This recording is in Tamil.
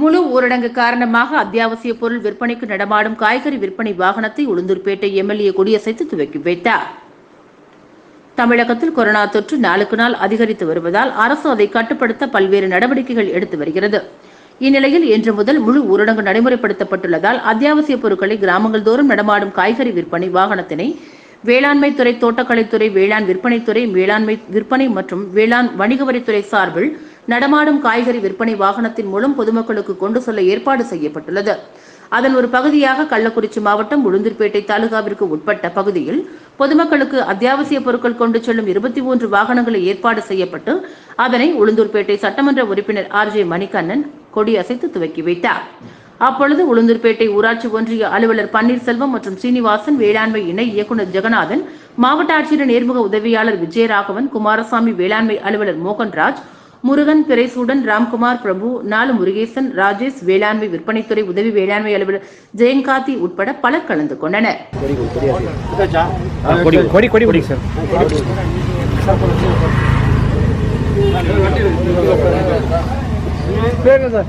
முழு ஊரடங்கு காரணமாக அத்தியாவசிய பொருள் விற்பனைக்கு நடமாடும் காய்கறி விற்பனை வாகனத்தை உளுந்தூர்பேட்டை எம்எல்ஏ கொடியசைத்து துவக்கி வைத்தார். தமிழகத்தில் கொரோனா தொற்று நாளுக்கு நாள் அதிகரித்து வருவதால் அரசு அதை கட்டுப்படுத்த பல்வேறு நடவடிக்கைகள் எடுத்து வருகிறது. இந்நிலையில் இன்று முதல் முழு ஊரடங்கு நடைமுறைப்படுத்தப்பட்டுள்ளதால் அத்தியாவசிய பொருட்களை கிராமங்கள் தோறும் நடமாடும் காய்கறி விற்பனை வாகனத்தினை வேளாண்மை துறை தோட்டக்கலைத்துறை வேளாண் விற்பனைத்துறை வேளாண்மை விற்பனை மற்றும் வேளாண் வணிகவரித்துறை சார்பில் நடமாடும் காய்கறி விற்பனை வாகனத்தின் மூலம் பொதுமக்களுக்கு கொண்டு செல்ல ஏற்பாடு செய்யப்பட்டுள்ளது. அதன் ஒரு பகுதியாக கள்ளக்குறிச்சி மாவட்டம் உளுந்தூர்பேட்டை தாலுகாவிற்கு உட்பட்ட பகுதியில் பொதுமக்களுக்கு அத்தியாவசிய பொருட்கள் கொண்டு செல்லும் இருபத்தி மூன்று வாகனங்களை ஏற்பாடு செய்யப்பட்டு அதனை உளுந்தூர்பேட்டை சட்டமன்ற உறுப்பினர் ஆர் ஜே மணிகண்ணன் கொடியசைத்து துவக்கி வைத்தார். அப்பொழுது உளுந்தூர்பேட்டை ஊராட்சி ஒன்றிய அலுவலர் பன்னீர்செல்வம் மற்றும் சீனிவாசன் வேளாண்மை இணை இயக்குநர் ஜெகநாதன் மாவட்ட ஆட்சியர் நேர்முக உதவியாளர் விஜயராகவன் குமாரசாமி வேளாண்மை அலுவலர் மோகன்ராஜ் முருகன் பிறைசூடன் ராம்குமார் பிரபு நாலு முருகேசன் ராஜேஷ் வேளாண்மை விற்பனைத்துறை உதவி வேளாண்மை அலுவலர் ஜெயங்காந்தி உட்பட பலர் கலந்து கொண்டனர். சார்?